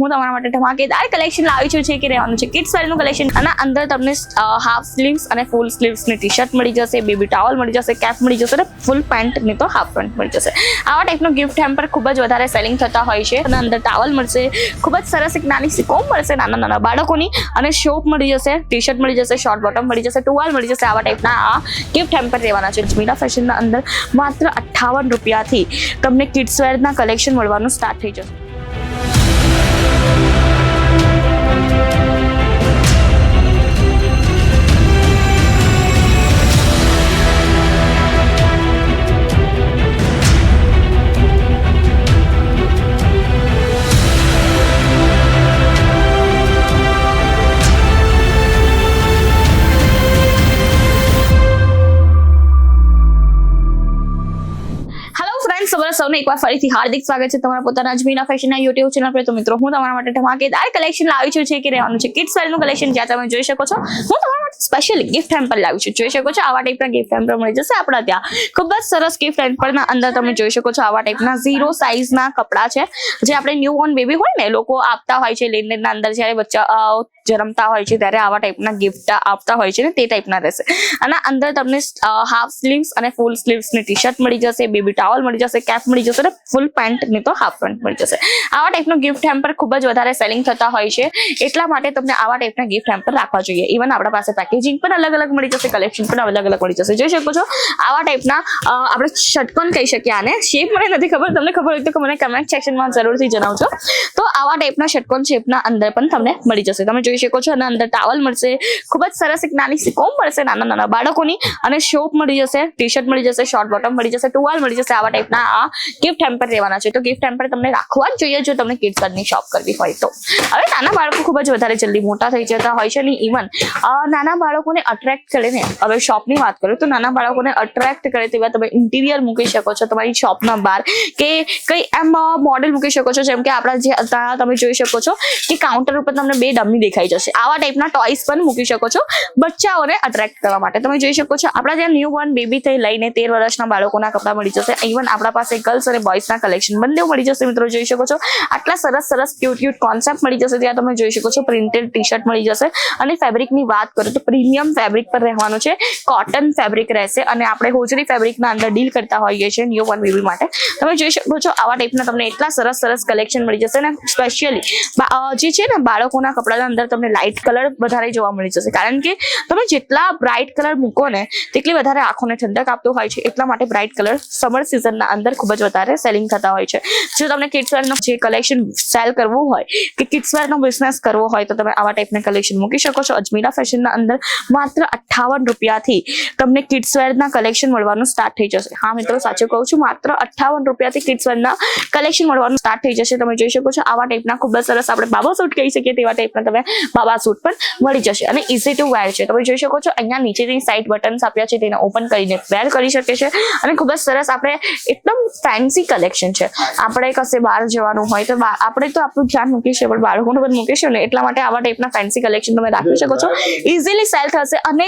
હું તમારા માટે ધમાકેદાર કલેક્શન લાવી છું છે કે રહેવાનું છે કિડ્સ વેરનું કલેક્શન અને અંદર તમને હાફ સ્લીવ્સ અને ફૂલ સ્લીવ્સની ટી શર્ટ મળી જશે બેબી ટાવલ મળી જશે કેપ મળી જશે અને ફૂલ પેન્ટની તો હાફ પેન્ટ મળી જશે. આવા ટાઈપનું ગિફ્ટ હેમ્પર ખૂબ જ વધારે સેલિંગ થતા હોય છે. અને અંદર ટાવલ મળશે, ખૂબ જ સરસ એક નાની સિકોમ મળશે નાના નાના બાળકોની અને શોપ મળી જશે ટી શર્ટ મળી જશે શોર્ટ બોટમ મળી જશે ટુવાલ મળી જશે આવા ટાઈપના આ ગિફ્ટ હેમ્પર રહેવાના છે. જમીના ફેશનના અંદર માત્ર અઠ્ઠાવન રૂપિયાથી તમને કિડ્સ વેરના કલેક્શન મળવાનું સ્ટાર્ટ થઈ જશે. સૌને એકવાર ફરીથી હાર્દિક સ્વાગત છે તમારા પોતાના અજમીના ફેશનના યુટ્યુબ ચેનલ પર. તો મિત્રો, હું તમારા માટે ધમાકેદાર કલેક્શન લાવી છું છે કે રહેવાનું છે કિડ્સ વેરનું કલેક્શન જ્યાં તમે જોઈ શકો છો. હું તમારા માટે સ્પેશિયલ ગિફ્ટ હેમ્પર લાવી છું. જોઈ શકો છો, આવા ટાઈપના ગિફ્ટ હેમ્પર મળી જશે આપણા ત્યાં. ખૂબ જ સરસ ગિફ્ટ હેમ્પરના અંદર તમે જોઈ શકો છો આવા ટાઈપના ઝીરો સાઇઝના કપડાં છે. જે આપણે ન્યૂ બોર્ન બેબી હોય ને, લોકો આપતા હોય છે લેનદેનના અંદર. જ્યારે બચ્ચા જન્મતા હોય છે, ત્યારે આવા ટાઈપના ગિફ્ટ આપતા હોય છે ને, તે ટાઈપના રહેશે. અને અંદર તમને હાફ સ્લીવ્સ અને ફૂલ સ્લીવ્સની ટી શર્ટ મળી જશે બેબી ટાવલ મળી જશે કેપ મળી જશે અને ફૂલ પેન્ટની તો હાફ પેન્ટ મળી જશે. આવા ટાઈપનું ગિફ્ટ હેમ્પર ખૂબ જ વધારે સેલિંગ થતા હોય છે. એટલા માટે તમને આવા ટાઈપના ગિફ્ટ હેમ્પર રાખવા જોઈએ. ઇવન આપણા પાસે પેકેજિંગ પણ અલગ અલગ મળી જશે કલેક્શન પણ અલગ અલગ મળી જશે. જોઈ શકો છો? આવા ટાઈપના આપણે શટકોન કહી શકીએ આને. શેપ મને નથી ખબર. તમને ખબર હોય તો મને કમેન્ટ સેક્શનમાં જરૂરથી જણાવજો. તો આવા ટાઈપના શટકોન શેપના અંદર પણ તમને મળી જશે. તમે જોઈ શકો છો અને અંદર ટાવલ મળશે. ખૂબ જ સરસ એક નાની સિકોમ મળશે નાના નાના બાળકોની. અને શોપ મળી જશે ટી શર્ટ મળી જશે શોર્ટ બોટમ મળી જશે ટુવાલ મળી જશે આવા ટાઈપના આ ગિફ્ટ હેમ્પર રહેવાના છે. તો ગિફ્ટ હેમ્પર તમને રાખવા જ જોઈએ જો તમને કિડ્સ શોપ કરવી હોય તો. હવે નાના બાળકો ખૂબ જ વધારે જલ્દી મોટા થઈ જતા હોય છે અને ઇવન નાના બાળકોને અટ્રેક્ટ કરીને હવે શોપની વાત કરું તો નાના બાળકોને અટ્રેક્ટ કરે તેવા તમે ઇન્ટિરિયર મૂકી શકો છો, તમારી શોપના બહાર કે કઈ એમ મોડેલ મૂકી શકો છો, જેમ કે આપણા જે અત્યારે તમે જોઈ શકો છો કે કાઉન્ટર ઉપર તમને બે ડમી દેખાઈ જશે. આવા ટાઈપના ટોયસ પણ મૂકી શકો છો બચ્ચાઓને અટ્રેક્ટ કરવા માટે. તમે જોઈ શકો છો, આપણા જ્યાં ન્યૂ બોર્ન બેબી થઈ લઈને તેર વર્ષના બાળકોના કપડાં મળી જશે. ઇવન આપણા પાસે ગર્લ્સ અને બોયઝના કલેક્શન બંને મળી જશે મિત્રો, જોઈ શકો છો. આટલા સરસ સરસ ક્યુટ ક્યુટ કોન્સેપ્ટ મળી જશે, ત્યાં તમે જોઈ શકો છો. પ્રિન્ટેડ ટી શર્ટ મળી જશે. અને ફેબ્રિકની વાત કરું તો પ્રીમિયમ ફેબ્રિક પર રહેવાનું છે. કોટન ફેબ્રિક રહેશે અને આપણે હોજરી ફેબ્રિકના અંદર ડીલ કરતા હોઈએ છીએ ન્યૂ વન બેબી માટે. તમે જોઈ શકો છો, આવા ટાઈપના તમને એટલા સરસ સરસ કલેક્શન મળી જશે ને સ્પેશિયલી જે છે ને બાળકોના કપડાના અંદર તમને લાઇટ કલર વધારે જોવા મળી જશે. કારણ કે તમે જેટલા બ્રાઇટ કલર મૂકો ને, તેટલી વધારે આંખોને ઠંડક આપતો હોય છે. એટલા માટે બ્રાઇટ કલર સમર સિઝનના અંદર ખૂબ જ વધારે સેલિંગ થતા હોય છે. જો તમને કિડ્સવેરનો જે કલેક્શન સેલ કરવું હોય, કે કિડ્સવેરનો બિઝનેસ કરવો હોય, તો તમે આવા ટાઈપના કલેક્શન મૂકી શકો છો. અજમીરા ફેશનના અંદર માત્ર અઠ્ઠાવન રૂપિયાથી તમને કિડ્સવેરના કલેક્શન મળવાનું સ્ટાર્ટ થઈ જશે. હા, મિત્રો, સાચું કહું છું, માત્ર અઠ્ઠાવન રૂપિયાથી કિડ્સ વેરના કલેક્શન મળવાનું સ્ટાર્ટ થઈ જશે. તમે જોઈ શકો છો, આવા ટાઈપના ખૂબ જ સરસ આપણે બાબા સૂટ કહી શકીએ તેવા ટાઈપના તમે બાબા સૂટ પણ મળી જશે અને ઇઝી ટુ વેર છે. તમે જોઈ શકો છો, અહીંયા નીચેની સાઈડ બટન્સ આપ્યા છે, તેને ઓપન કરીને વેર કરી શકે છે. અને ખૂબ જ સરસ આપણે એકદમ ફેન્સી કલેક્શન છે. આપણે કશે બહાર જવાનું હોય તો આપણે તો આપણું ધ્યાન મૂકીશું પણ બાળકોને પણ મૂકીશું ને, એટલા માટે આવા ટાઈપના ફેન્સી કલેક્શન તમે રાખી શકો છો. ઇઝીલી સેલ થશે અને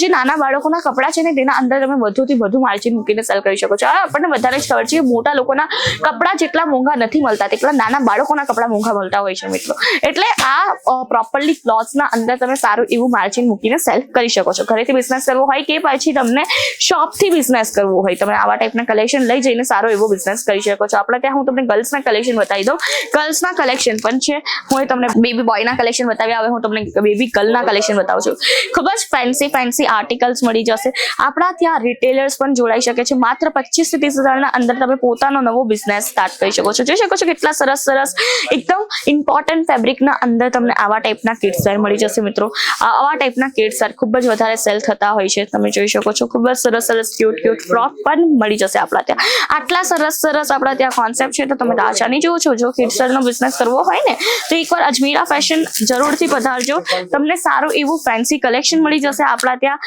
જે નાના બાળકોના કપડાં છે ને, તેના અંદર તમે વધુથી વધુ માર્જિન મૂકીને સેલ કરી શકો છો. આપણને વધારે જ ખબર છે મોટા લોકોના કપડાં જેટલા મોંઘા નથી મળતા, તેટલા નાના બાળકોના કપડાં મોંઘા મળતા હોય છે મિત્રો. એટલે આ પ્રોપરલી ક્લોથ્સના અંદર તમે સારું એવું માર્જિન મૂકીને સેલ કરી શકો છો. ઘરેથી બિઝનેસ કરવો હોય કે પછી તમને શોપથી બિઝનેસ કરવો હોય, તમે આવા ટાઈપના કલેક્શન લઈ જઈને સારો એવો બિઝનેસ કરી શકો છો. આપણે ત્યાં હું તમને ગર્લ્સના કલેક્શન બતાવી દઉં. ગર્લ્સના કલેક્શન પણ છે. હું તમને બેબી બોયના કલેક્શન બતાવ્યા હવે હું તમને બેબી ગર્લના કલેક્શન બતાવું છું. ખૂબ જ ફેન્સી ફેન્સી આર્ટિકલ્સ મળી જશે. આપણા ત્યાં રિટેલર્સ પણ જોડાઈ શકે છે. માત્ર પચીસથી ત્રીસ હજારના અંદર તમે પોતાનો નવો બિઝનેસ સ્ટાર્ટ કરી શકો છો. જોઈ શકો છો કેટલા સરસ સરસ, એકદમ ઇમ્પોર્ટન્ટ ફેબ્રિકના અંદર તમને આવા ટાઈપના કિડ્સ વેર મળી જશે મિત્રો. આવા ટાઈપના કિડ્સ વેર ખૂબ જ વધારે સેલ થતા હોય છે. તમે જોઈ શકો છો. ખૂબ જ સરસ સરસ ક્યુટ ક્યુટ ફ્રોક પણ મળી જશે આપણા ત્યાં. આટલા સરસ સરસ. આપણા ત્યાં કોન્સેપ્ટ છે, તો તમે રાજાની જુઓ છો, જો કિડ્સ વેરનો બિઝનેસ કરવો હોય ને, તો એકવાર અજમીરા ફેશન જરૂરથી પધારજો. તમને સારું એવું ફેન્સી કલેક્શન મળી જશે આપણા ત્યાં.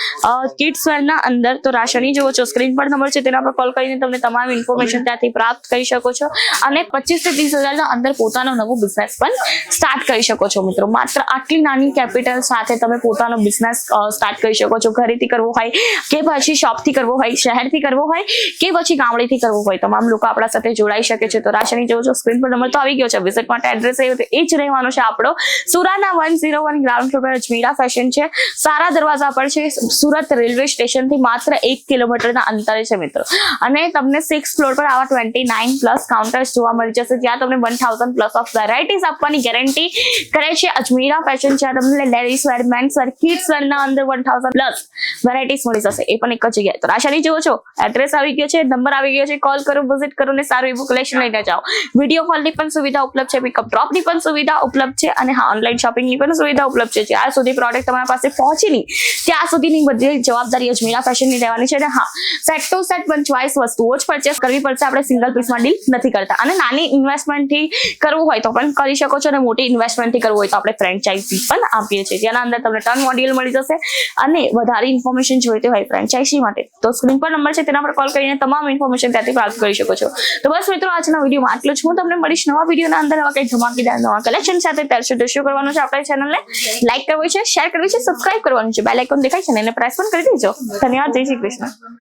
કિડ્સ વેરના અંદર. તો રાશની જુઓ છો સ્ક્રીન પર નંબર છે, તેના પર કોલ કરીને તમને તમામ ઇન્ફોર્મેશન ત્યાંથી પ્રાપ્ત કરી શકો છો. અને પચીસથી ત્રીસ હજારના અંદર પોતાનો નવો બિઝનેસ પણ સ્ટાર્ટ કરી શકો છો, મિત્રો. માત્ર આટલી નાની કેપિટલ સાથે તમે પોતાનો બિઝનેસ સ્ટાર્ટ કરી શકો છો. ઘરેથી કરવો હોય કે પછી શોપથી કરવો હોય, શહેરથી કરવો હોય કે પછી ગામડેથી કરવો હોય. તમામ લોકો આપણા સાથે જોડાઈ શકે છે. તો રાશિની જોજો સ્ક્રીન પર નંબર તો આવી ગયો છે. વિઝિટ માટે એડ્રેસ એ જ રહેવાનો છે આપણો. Surana one zero one ground floor Ajmera Fashion છે. સારા દરવાજા પર છે. સુરત રેલવે સ્ટેશનથી માત્ર એક કિલોમીટરના અંતરે છે મિત્રો. અને તમને સિક્સ ફ્લોર પર આવા ટ્વેન્ટી નાઇન પ્લસ કાઉન્ટર્સ જોવા મળી જશે. જ્યાં તમને one thousand plus of varieties આપવાની ગેરંટી કરે છે. અજમીરા ફેશન જ્યાં તમને ladies wear men's wear kids wear ના અંદર વન થાઉઝન્ડ પ્લસ વેરાયટીઝ મળી જશે. એ પણ એક જ જગ્યાએ. તો રાશાની જુઓ છો. એડ્રેસ આવી ગયો છે. નંબર આવી ગયો છે. કોલ કરો. વિઝિટ કરો ને સારું એવું કલેક્શન લઈને જાઓ. વીડિયો કોલની પણ સુવિધા ઉપલબ્ધ છે પિકઅપ ડ્રોપની પણ સુવિધા ઉપલબ્ધ છે અને હા ઓનલાઈન શોપિંગની પણ સુવિધા ઉપલબ્ધ છે. જ્યાં સુધી પ્રોડક્ટ તમારા પાસે પહોંચી નહીં, ત્યાં સુધીની બધી જવાબદારી અજમીરા ફેશનની રહેવાની છે અને હા સેટ ટુ સેટ પણ ચોઈસ વસ્તુઓ જ પરચેસ કરવી પડશે. આપણે સિંગલ પીસમાં ડીલ નથી કરતા. અને નાની ઇન્વેસ્ટમેન્ટથી કરવું હોય તો પણ કરી શકો છો અને મોટી ઇન્વેસ્ટમેન્ટથી કરવું હોય તો આપણે ફ્રેન્ચાઇઝી પણ આપીએ છીએ. જેના અંદર તમને ટર્ન મોડ્યુલ મળી જશે અને વધારે ઇન્ફોર્મેશન જોઈતી હોય ફ્રેન્ચાઇઝી માટે. તો સ્ક્રીન પર નંબર છે, તેના પર કોલ કરીને તમામ ઇન્ફોર્મેશન ત્યાંથી પ્રાપ્ત કરી શકો છો. તો બસ મિત્રો, આજના વિડીયોમાં આટલું જ. હું તમને મળીશ નવા વિડીયોના અંદર નવા કંઈક ધમાકેદાર નવા કલેક્શન સાથે. ત્યાર સુધી કરવાનું છે આપણી ચેનલને. લાઈક કરવું છે શેર કરવી છે સબસ્ક્રાઇબ કરવાનું છે. બેલ આઇકોન દેખાય છે ને, એને પ્રેસ પણ કરી દેજો. ધન્યવાદ, જય શ્રી કૃષ્ણ.